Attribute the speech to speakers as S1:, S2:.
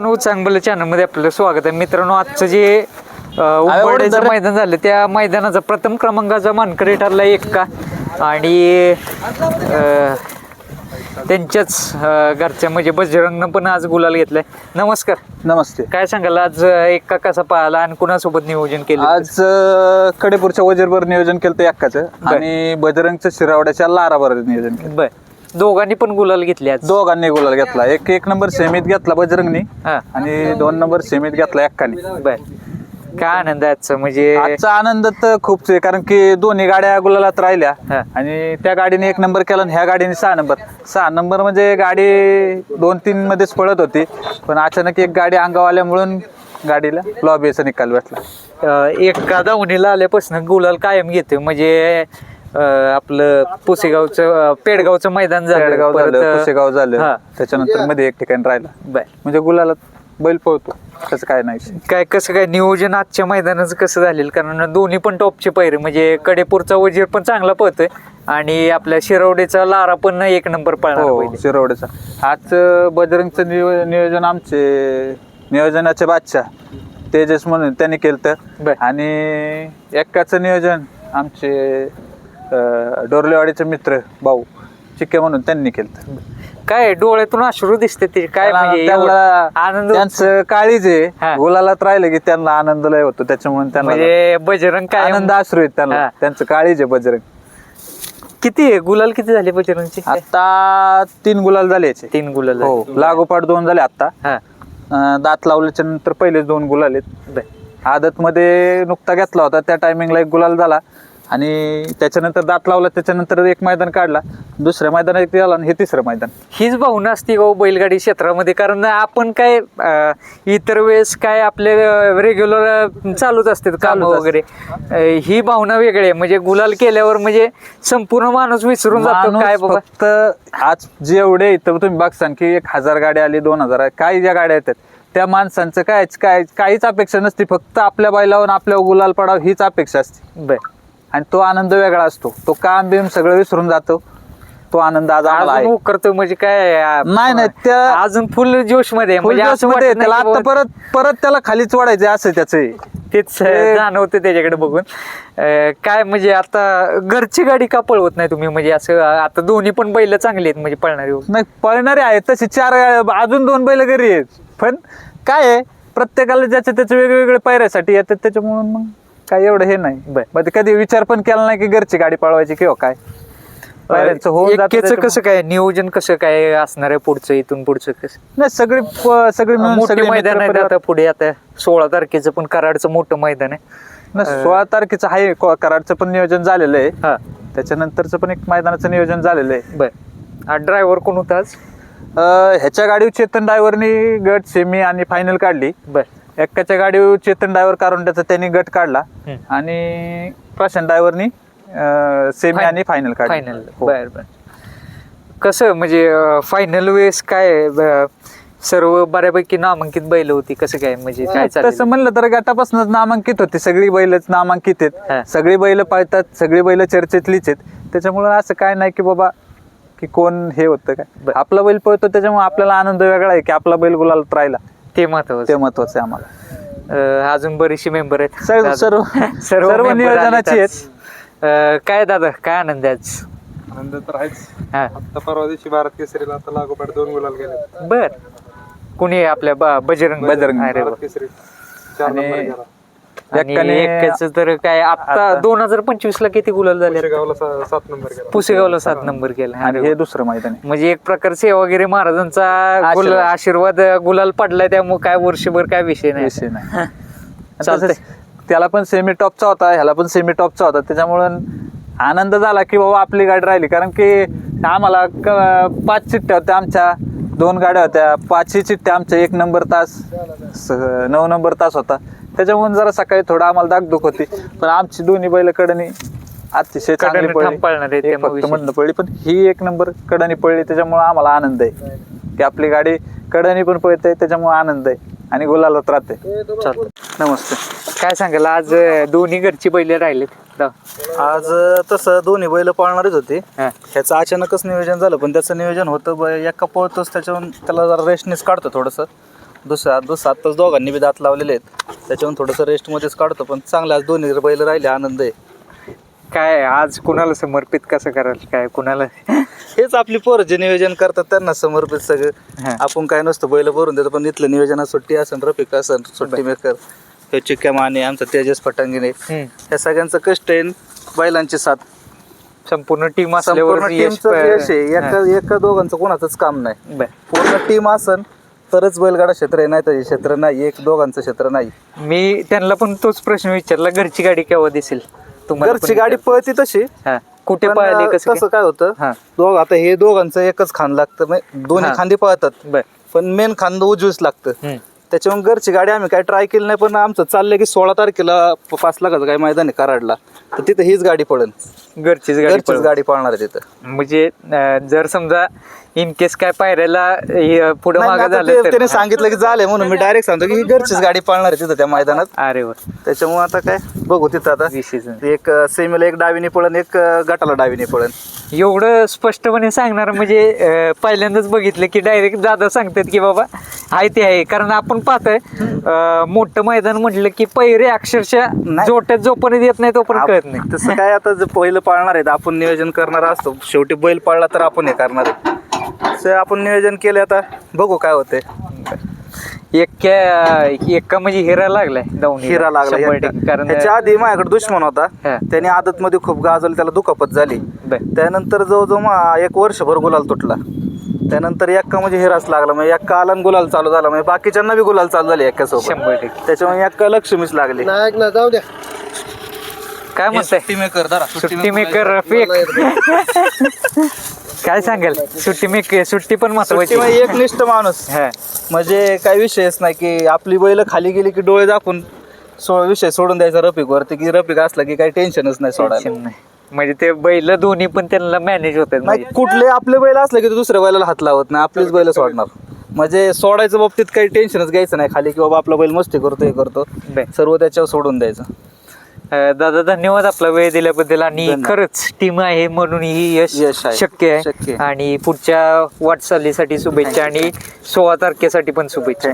S1: मित्रांनो चांगलं चॅनलमध्ये आपलं स्वागत आहे. मित्रांनो आजचं जे उंबरड्याचं मैदान झालं त्या मैदानाचा प्रथम क्रमांकाचा मानकरी ठरला एक्का आणि त्यांच्याच घरच्या म्हणजे बजरंगनं पण आज गुलाल घेतलाय. नमस्कार.
S2: नमस्ते.
S1: काय सांगाल आज एक्का कसा पाहिला आणि कुणासोबत नियोजन केलं
S2: आज कडेपूरच्या वजीरभर नियोजन केलं होतं एक्काचं. आणि बजरंगचं शिरावड्याच्या लाराभर नियोजन केलं.
S1: बर. दोघांनी पण गुलाल घेतले आज.
S2: दोघांनी गुलाल घेतला. एक एक नंबर सेमीत घेतला बजरंगनी
S1: हा.
S2: आणि दोन नंबर सेमीत घेतला एक्कानी.
S1: बर. काय आनंद आहे आजचा? म्हणजे
S2: आजचा आनंद तर खूप आहे कारण की दोन्ही गाड्या गुलालात राहिल्या.
S1: हा.
S2: आणि त्या गाडीने एक नंबर केला आणि ह्या गाडीने सहा नंबर. सहा नंबर म्हणजे गाडी दोन तीन मध्येच पळत होती. पण अचानक एक गाडी अंगावर आल्यामुळं गाडीला लॉबीचा निकाल भेटला.
S1: अ, एका दावणीला आल्यापासून गुलाल कायम घेते म्हणजे आपलं पुसेगावचं पेडगावचं मैदान झालं.
S2: पेडगाव झालं पुसेगाव झालं.
S1: हा.
S2: त्याच्यानंतरमध्ये एक ठिकाणी राहिला.
S1: बर.
S2: म्हणजे गुलाला बैल पळतो. त्याचं काय नाही. विषय.
S1: काय कसं काय नियोजन आजच्या मैदानाचं कसं झालेलं? कारण दोन्ही पण टॉपचे पैरे. म्हणजे कडेपूरचा वजीर पण चांगला पळतोय आणि आपल्या शिरवडेचा लारा पण एक नंबर पळणार
S2: हो
S1: पहिले.
S2: आज अं, बजरंगचं नियो- नियोजन आमचे नियोजनाचे बादशाह तेजस म्हणून त्यांनी केलं
S1: बर.
S2: आणि एक्काचं नियोजन आमचे डोरलेवाडीचे मित्र भाऊ चिक्के म्हणून त्यांनी केलं.
S1: काय डोळ्यातून अश्रू दिसते ते? काय म्हणजे एवढं आनंद
S2: त्यांचं काळीज
S1: हा.
S2: आहे गुलालात राहिलं की त्यांना आनंद लय होतो त्याच्यामुळे त्यांना
S1: म्हणजे बजरंग काय
S2: आनंद अश्रू आहेत त्यांना.
S1: हा.
S2: त्यांचं काळीज आहे बजरंग.
S1: किती आहे? गुलाल किती झाले बजरंगचे?
S2: आता तीन गुलाल झाले याचे.
S1: तीन गुलाल
S2: हो लागोपाठ दोन झाले आता
S1: हा.
S2: अं, दात लावल्याच्या नंतर पहिलेच दोन गुलाल आहेत.
S1: बर.
S2: आदत मध्ये नुकता घेतला होता त्या टायमिंगला एक गुलाल झाला. आणि त्याच्यानंतर दात लावला त्याच्यानंतर एक मैदान काढला दुसऱ्या मैदानात एक झाला आणि हे तिसरं मैदान.
S1: हीच भावना असते गाव बैलगाडी क्षेत्रामध्ये? कारण आपण काय अं, इतर वेळेस काय आपले रेग्युलर चालूच असते काम
S2: चालूच.
S1: वगैरे. अं, ही भावना वेगळी आहे. म्हणजे गुलाल केल्यावर म्हणजे संपूर्ण माणूस विसरून जातो
S2: माणूस
S1: काय बाबा?
S2: फक्त आज जेवढे इथं तुम्ही बघसान की एक हजार गाड्या आली दोन हजार काही ज्या गाड्या येतात त्या माणसांचं काय काय काहीच अपेक्षा नसते. फक्त आपल्या बैलावर आपल्या गुलाल पडावं हीच अपेक्षा असते.
S1: बर.
S2: आणि तो आनंद वेगळा असतो. तो काम बिम सगळं विसरून जातो. तो आनंद आज आम्हाला
S1: अजून करतो म्हणजे काय
S2: नाही नाही त्या
S1: अजून फुल जोशमध्ये आहे. म्हणजे असं
S2: मध्ये
S1: वाटत नाही
S2: त्याला
S1: की
S2: आता परत परत त्याला खालीच वाढायचं असं त्याचं.
S1: तेच
S2: ते-
S1: जाणवते त्याच्याकडे बघून. अं, काय म्हणजे आता घरची गाडी का पळवत नाही तुम्ही? म्हणजे असं आता दोन्ही पण बैल चांगली आहेत म्हणजे पळणारी.
S2: नाही पळणारे आहेत. तसे चार अजून दोन बैल घरी आहेत. पण काय आहे? प्रत्येकाला ज्याच्या त्याच्या वेगवेगळे पायऱ्यासाठी येतात त्याच्यामुळं मग काय एवढं हे नाही.
S1: बर.
S2: मग ते कधी विचार पण केला नाही की घरची गाडी पळवायची किंवा काय? पायऱ्यांचं होऊन जातं
S1: एक्केचं
S2: त्याच्यामुळं.
S1: कसं काय? नियोजन कसं काय असणार आहे पुढचं इथून पुढचं कसं?
S2: नाही सगळी प- सगळी मिळून
S1: मोठे
S2: सगळे
S1: मैदान
S2: मित्रपरिवार-
S1: आता पुढे आता. सोळा तारखेचं पण कराडचं मोठं मैदान आहे.
S2: नाही, सोळा तारखेचं आहे को- कराडचं पण नियोजन झालेलं आहे.
S1: हा.
S2: त्याच्यानंतरचं पण एक मैदानाचं नियोजन झालेलं आहे.
S1: बर. हा ड्रायव्हर कोण होता आज?
S2: अं, ह्याच्या गाडीवर चेतन ड्रायव्हरनी गट सेमी आणि फायनल काढली.
S1: बर.
S2: एक्काच्या गाडीवर चेतन ड्रायव्हर काढून त्याचा त्यांनी गट काढला. आणि प्रशांत ड्रायव्हरनी सेमी आणि फायनल काढली.
S1: फायनल. बर बर. कसं म्हणजे फायनल वेळेस काय सर्व बऱ्यापैकी नामांकित बैल होती? कसं काय म्हणजे काय
S2: तसं
S1: चाललं
S2: म्हणलं तर गटापासूनच नामांकित होती. सगळी बैलच नामांकित
S1: हा.
S2: आहेत सगळी बैल पाळतात सगळी बैल चर्चेतलीच आहेत. त्याच्यामुळे असं काय नाही की बाबा की कोण हे होतं काय?
S1: बर.
S2: आपला बैल पळतो त्याच्यामुळे आपल्याला आनंद वेगळा आहे की आपला बैल गुलाल राहिला.
S1: ते महत्वाचं
S2: ते महत्वाचं आहे आम्हाला
S1: अं, अजून बरेचसे मेंबर आहेत
S2: सर्व-. सर्व- सर्व
S1: member
S2: नियोजनाची
S1: आलेत
S2: आहेत.
S1: आज. अं, काय दादा काय आनंद आहे आज
S3: आनंद तर आहेच
S1: हा
S3: आता परवा दिवशी भारत केसरीला आता लागोपाठ दोन गुलाल गेले
S1: बर कुणी आपल्या ब- बजरंग
S2: बजरंग.
S1: अरे वा.
S3: भारत केसरी चार
S2: आणि
S3: नंबर गेला
S1: आणि
S2: एक्काने-
S1: एक्क्याचं तर काय आता दोन हजार पंचवीस ला किती गुलाल झाले
S3: गावला सात नंबर गेला
S1: पुसेगावला सात नंबर केला.
S2: आणि हे. दुसरं मैदान आहे.
S1: म्हणजे एक प्रकार सेवागिरी महाराजांचा गुल
S2: आशीर्वाद.
S1: आशीर्वाद गुलाल पडलाय त्यामुळे काय वर्षभर काय विषय नाही.
S2: विषय नाही.
S1: चालतंय.
S2: तसंच त्याला पण सेमी टॉपचा होता ह्याला पण सेमी टॉपचा होता. त्याच्यामुळं आनंद झाला की बाबा आपली गाडी राहिली. कारण की आम्हाला क- पाच चिठ्ठ्या होत्या आमच्या. दोन गाड्या होत्या. पाचही चिठ्ठ्या आमच्या. एक नंबर तास स- नऊ नंबर तास होता. त्याच्यामुळे जरा सकाळी थोडं आम्हाला दागदुख होती. पण आमची दोन्ही बैल कडनी अतिशय चांगली पडली
S1: ठाम पळणार आहे,
S2: एक
S1: त्यामुळे
S2: फक्त
S1: विषय
S2: मधनं पडली पण ही एक नंबर कडनी पडली त्याच्यामुळे आम्हाला आनंद आहे. की आपली गाडी कडनी पण पळते त्याच्यामुळे आनंद आहे आणि गुलालात राहते
S1: चालतं
S2: नमस्ते.
S1: काय सांगाल आज अं, दोन्ही घरची बैले राहिलेत. दा.
S4: आज अ, तसं दोन्ही बैल पाळणारच होते.
S1: हा.
S4: ह्याचं अचानकच नियोजन झालं पण त्याचं नियोजन होतं ब एका पळतोच त्याच्यावरून त्याला जरा रेशनेस काढतो थोडंसं. दुसऱ्या दुसरा आत्ताच दोघांनी बी दात लावलेले आहेत. त्याच्यावरून थोडंसं रेस्टमध्येच काढतो पण चांगला आज दोन्ही बैल राहिले आनंद आहे.
S1: काय आज कुणाला समर्पित कसं कराल? काय कुणाला?
S4: हेच आपली पोरं जे नियोजन करतात त्यांना समर्पित
S1: हा.
S4: सगळं आपण काय नसतं बैल भरून देतो पण इथलं नियोजनात सुट्टी असन रफिक असन सुट्टी मेकर हे चिक्क्या माने आमचा तेजस पटांगिने
S1: हम्म.
S4: या सगळ्यांचं कष्ट आहे बैलांची साथ.
S1: संपूर्ण टीम असल्यावर
S4: संपूर्ण
S1: यश
S4: टीमचं यश आहे. एका एका दोघांचं कोणाचंच काम नाही. पूर्ण टीम असन तरच बैलगाडा क्षेत्र आहे नाही तर हे क्षेत्र नाही एक दोघांचं क्षेत्र नाही
S1: मी त्यांना पण तोच प्रश्न विचारला घरची गाडी केव्हा दिसेल तुम्हाला
S4: घरची
S1: पण
S4: गाडी पळती तशी
S1: हा. कुठे
S4: पण,
S1: पळाली कसं
S4: कसं काय होतं
S1: हा.
S4: दोघ आता हे दोघांचं एकच खांद लागतं म्हणजे दोन्ही
S1: हा.
S4: खांदी पळतात?
S1: बर
S4: पण मेन खांद उजवीच लागतं
S1: हम्म.
S4: त्याच्यामुळे घरची गाडी आम्ही काय ट्राय केली नाही पण आमचं चाललंय की सोळा तारखेला प- पाच लाखाचं काय मैदान आहे कराडला. तर तिथं हीच गाडी पळेल
S1: घरचीच गाडी
S4: घरचीच
S1: पळवा.
S4: गाडी पळणार आहे तिथं.
S1: म्हणजे अं, जर समजा इन केस काय पायऱ्याला पुढे
S4: नाही,
S1: मागे
S4: आता
S1: झालं
S4: ते-
S1: तर.
S4: त्याने सांगितलं की झालंय म्हणून मी डायरेक्ट सांगतो की ही घरचीच गाडी पळणार आहे तिथं त्या मैदानात.
S1: अरे वा.
S4: त्याच्यामुळे आता काय बघू तिथं आता. एक सेमीला एक डावीने पळन एक अं, गटाला डावीने पळन.
S1: एवढं स्पष्टपणे सांगणार म्हणजे अं, पहिल्यांदाच बघितलं की डायरेक्ट दादा सांगतात की बाबा आहे ते आहे कारण आपण पाहतोय अं, मोठं मैदान म्हटलं की पैरे अक्षरशः. जोट्यात जोपर्यंत येत नाही तोपर्यंत कळत नाही
S4: तसं काय आता जे पहिलं पाळणार आहेत आपण नियोजन करणार असतो शेवटी बैल पाळला तर आपण हे करणार आहे तसं आपण नियोजन केलं आता बघू काय होते
S1: एक्का एक्का म्हणजे हिरा लागलाय दावणी
S4: हिरा लागला
S1: शंभर
S4: एकटा.
S1: टक्के. कारण
S4: त्याच्या आधी माझ्याकडे दुश्मन होता
S1: हा.
S4: त्याने आदत मध्ये खूप गाजवलं त्याला दुखापत झाली
S1: बर.
S4: त्यानंतर जवळजवळ मा- एक वर्षभर गुलाल तुटला त्यानंतर एक्का म्हणजे हिराच लागला म्हणजे एक्का आला आणि गुलाल चालू झाला म्हणजे बाकीच्यांना बी गुलाल चालू झाले
S1: शंभर टक्के.
S4: त्याच्यामुळे एक्का लक्ष्मीच लागली.
S1: काय म्हणताय?
S4: सुट्टी मेकर धरा,
S1: सुट्टी मेकर रफिक काय सांगाल? सुट्टी मेकर सुट्टी पण महत्वाची.
S4: म्हणजे एक निष्ठ माणूस.
S1: हा.
S4: म्हणजे काही विषयच नाही की आपली बैल खाली गेली की डोळे दाखवून सो विषय सोडून द्यायचा रफिक वरती की रफिक असला की काही टेन्शनच नाही सोडायला.
S1: नाही. म्हणजे ते बैल दोन्ही पण त्यांना मॅनेज होतात.
S4: नाही कुठले आपले बैल असले की तू दुसऱ्या बैलाला हात लावत नाही आपलीच बैल सोडणार. म्हणजे सोडायचं बाबतीत काही टेन्शनच घ्यायचं नाही खाली की बाबा आपला बैल मस्ती करतो हे करतो.
S1: बर.
S4: सर्व त्याच्यावर सोडून द्यायचं.
S1: अं, दादा धन्यवाद आपला वेळ दिल्याबद्दल. आणि
S4: धन्यवाद.
S1: खरंच टीम आहे म्हणून ही यश
S4: यश आहे.
S1: शक्य
S4: शक्य
S1: आहे.
S4: आहे.
S1: आणि पुढच्या वाटचालीसाठी शुभेच्छा आणि सोळा तारखेसाठी पण शुभेच्छा.